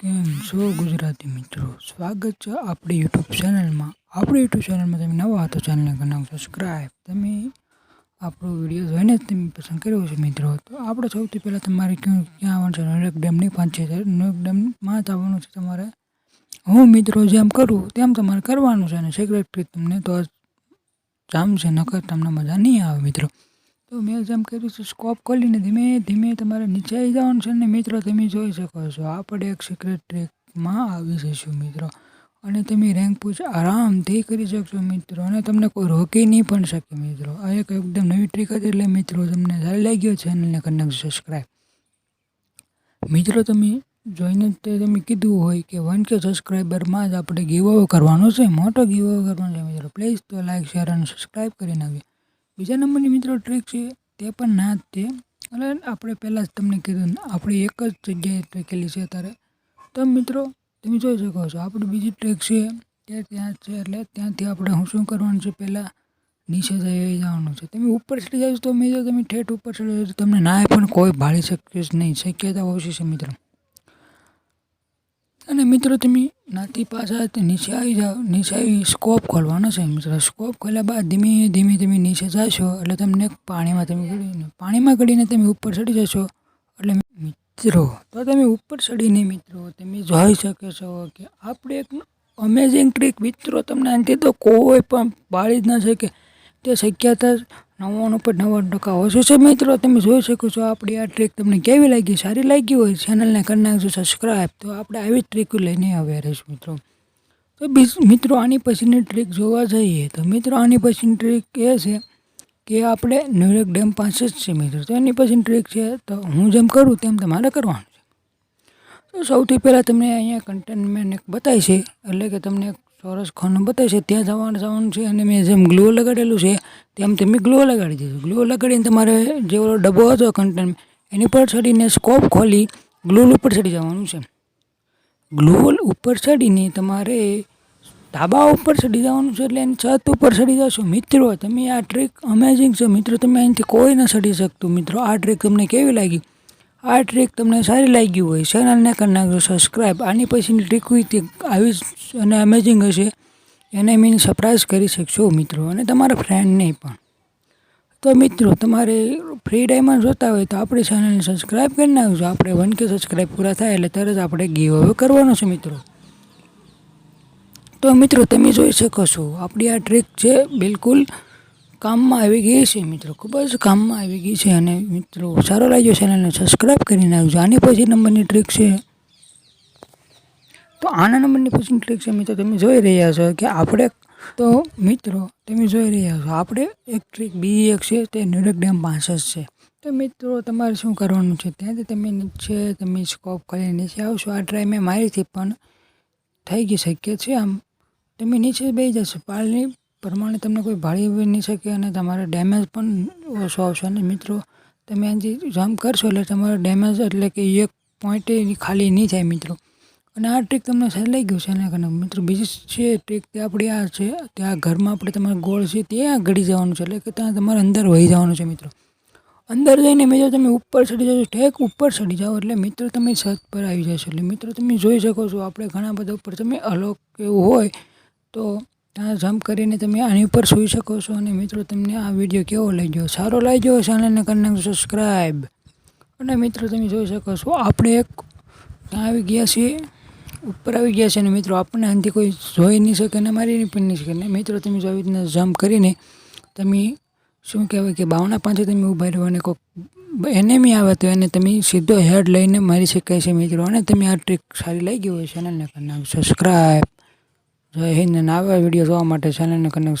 કેમ છો ગુજરાતી મિત્રો? સ્વાગત છે આપણી યુટ્યુબ ચેનલમાં. આપણી યુટ્યુબ ચેનલમાં તમે નવા હતો ચેનલને કરી નાખો સબસ્ક્રાઈબ તમે આપણો વીડિયો જોઈને જ તમે પસંદ કર્યો છે મિત્રો. તો આપણે સૌથી પહેલાં તમારે ક્યાં ક્યાં આવવાનું છે? નરેક ડેમની પંચાયત નરેક ડેમમાં જ આવવાનું છે તમારે. હું મિત્રો જેમ કરું તેમ તમારે કરવાનું છે અને સેક્રેટરી તમને તો જામ છે, નકર તમને મજા નહીં આવે મિત્રો. તો મેં જેમ કર્યું છે સ્કોપ ખોલીને ધીમે ધીમે તમારે નીચે આવી જવાનું છે ને મિત્રો, તમે જોઈ શકો છો, આપણે એક સિક્રેટ ટ્રેકમાં આવી જઈશું મિત્રો. અને તમે રેન્ક પૂછ, આરામથી કરી શકશો મિત્રો, અને તમને કોઈ રોકી નહીં પણ શકે મિત્રો. આ એક એકદમ નવી ટ્રીક હતી એટલે મિત્રો તમને સારી લાગ્યો ચેનલને કરી સબસ્ક્રાઈબ મિત્રો તમે જોઈને તે તમે કીધું હોય કે વન કે સબસ્ક્રાઈબરમાં જ આપણે ગીવ કરવાનો છે, મોટો ગીવ કરવાનો છે મિત્રો. પ્લીઝ તો લાઈક શેર અને સબસ્ક્રાઈબ કરી નાખજો. બીજા નંબરની મિત્રો ટ્રીક છે તે પણ ના જ તે એટલે આપણે પહેલાં જ તમને કીધું આપણે એક જ જગ્યાએ ટ્રેકેલી છે અત્યારે. તો મિત્રો, તમે જોઈ શકો છો, આપણી બીજી ટ્રેક છે તે ત્યાં છે. એટલે ત્યાંથી આપણે હું શું કરવાનું છે પહેલાં નીચે જઈ જવાનું છે. તમે ઉપર ચડી જાવ તો મિત્રો તમે ઠેઠ ઉપર ચડી તો તમને ના પણ કોઈ ભાળી શકશે જ નહીં. શક્યતા ઓછી છે મિત્રો. અને મિત્રો, તમે નાથી પાછા નીચે આવી જાઓ. નીચે આવી સ્કોપ ખોલવાનો છે મિત્રો. સ્કોપ ખોલ્યા બાદ ધીમે ધીમે તમે નીચે જશો. એટલે તમને પાણીમાં તમે ગળીને, પાણીમાં ગળીને તમે ઉપર ચડી જશો. એટલે મિત્રો, તો તમે ઉપર ચડીને મિત્રો, તમે જોઈ શકો છો કે આપણે એક અમેઝિંગ ટ્રીક મિત્રો, તમને આનાથી તો કોઈ પણ બાળી જ ન શકે. તે શક્યતા નવ્વાણું પર નવ્વાણું ટકા ઓછું છે મિત્રો. તમે જોઈ શકો છો આપણી આ ટ્રીક તમને કેવી લાગી? સારી લાગી હોય ચેનલને કરી નાખજો સબસ્ક્રાઈબ તો આપણે આવી ટ્રીક લઈને આવ્યા રહીશું મિત્રો. તો મિત્રો, આની પછીની ટ્રીક જોવા જઈએ, તો મિત્રો આની પછીની ટ્રીક એ છે કે આપણે ન્યુયોર્ક ડેમ પાસે જ છે મિત્રો. તો એની પછીની ટ્રીક છે, તો હું જેમ કરું તેમ તમારે કરવાનું છે. તો સૌથી પહેલાં તમને અહીંયા કન્ટેનમેન્ટ એક બતાવી છે, એટલે કે તમને ચોરસ ખાનું બતાવે છે ત્યાં જવાનું જવાનું છે અને મેં જેમ ગ્લો લગાડેલું છે તેમ તમે ગ્લો લગાડી દીધું. ગ્લો લગાડીને તમારે જે ઓલો ડબ્બો હતો કન્ટેન્ટ એની પર ચડીને સ્કોપ ખોલી ગ્લોલ ઉપર ચડી જવાનું છે. ગ્લોલ ઉપર ચડીને તમારે ધાબા ઉપર ચડી જવાનું છે એટલે એની છત ઉપર ચડી જશો. મિત્રો, તમે આ ટ્રીક અમેઝિંગ છે. મિત્રો, તમે અહીંથી કોઈ ન ચડી શકતું. મિત્રો, આ ટ્રીક તમને કેવી લાગી? આ ટ્રીક તમને સારી લાગી હોય ચેનલને કરી નાખજો સબસ્ક્રાઈબ આની પછીની ટ્રીક હોય તે આવી અને અમેઝિંગ હશે. એને મીન સરપ્રાઈઝ કરી શકશો મિત્રો અને તમારા ફ્રેન્ડને પણ. તો મિત્રો, તમારે ફ્રી ટાઈમમાં જોતા હોય તો આપણી ચેનલને સબસ્ક્રાઈબ કરી નાખજો. આપણે વન કે સબસ્ક્રાઈબ પૂરા થાય એટલે તરત આપણે ગીવ હવે કરવાનો છે મિત્રો. તો મિત્રો, તમે જોઈ શકો છો, આપણી આ ટ્રીક છે બિલકુલ કામમાં આવી ગઈ છે મિત્રો, ખૂબ જ કામમાં આવી ગઈ છે અને મિત્રો સારો લાગ્યો ચેનલને સબસ્ક્રાઈબ કરી નાખજો આની પછી નંબરની ટ્રીક છે. તો આના નંબરની પછી ટ્રીક છે મિત્રો, તમે જોઈ રહ્યા છો કે આપણે તો મિત્રો, તમે જોઈ રહ્યા છો, આપણે એક ટ્રીક બીજી એક છે, તે ન્યુરેક ડેમ પાસે છે. તો મિત્રો, તમારે શું કરવાનું છે? ત્યાંથી તમે નીચે, તમે સ્કોપ કરી નીચે આવશો. આ ટ્રાય મેં મારીથી પણ થઈ ગઈ, શક્ય છે આમ. તમે નીચે બે જશો. પાલની પ્રમાણે તમને કોઈ ભાળી નહીં શકે અને તમારે ડેમેજ પણ ઓછો આવશે. અને મિત્રો, તમે અહીંથી જમ્પ કરશો એટલે તમારો ડેમેજ એટલે કે એક પોઈન્ટે ખાલી નહીં થાય મિત્રો. અને આ ટ્રીક તમને સારી ગયું છે એના કારણે. મિત્રો, બીજી છે ટ્રીક તે આપણી આ છે ત્યાં ઘરમાં આપણે તમારે ગોળ છે ત્યાં ઘડી જવાનું છે. એટલે કે ત્યાં તમારે અંદર વહી જવાનું છે મિત્રો. અંદર જઈને મિત્રો તમે ઉપર ચડી જાઓ, ઠેક ઉપર ચડી જાઓ એટલે મિત્રો તમે છત પર આવી જશો. એટલે મિત્રો, તમે જોઈ શકો છો, આપણે ઘણા બધા ઉપર તમે અલોક એવું હોય તો ત્યાં જમ્પ કરીને તમે આની ઉપર સૂઈ શકો છો અને મિત્રો તમને આ વીડિયો કેવો લાગ્યો? સારો લાગ્યો ચેનલને કરી નાખજો સબસ્ક્રાઈબ અને મિત્રો તમે જોઈ શકો છો, આપણે એક ત્યાં આવી ગયા છીએ, ઉપર આવી ગયા છે અને મિત્રો આપણને આનાથી કોઈ જોઈ નહીં શકે અને મારી પણ નહીં શકે ને મિત્રો તમે જો આવી રીતના જમ્પ કરીને તમે શું કહેવાય કે બાવના પાંચે તમે ઊભા રહ્યો અને કોઈક એનેમી આવે તો એને તમે સીધો હેડ લઈને મારી શકાય છે મિત્રો. અને તમે આ ટ્રીક સારી લાગી હોય ચેનલને કરી નાખજો સબસ્ક્રાઈબ જય હિન્દ અને આવા વીડિયો જોવા માટે ચેનલને કનેક્ટ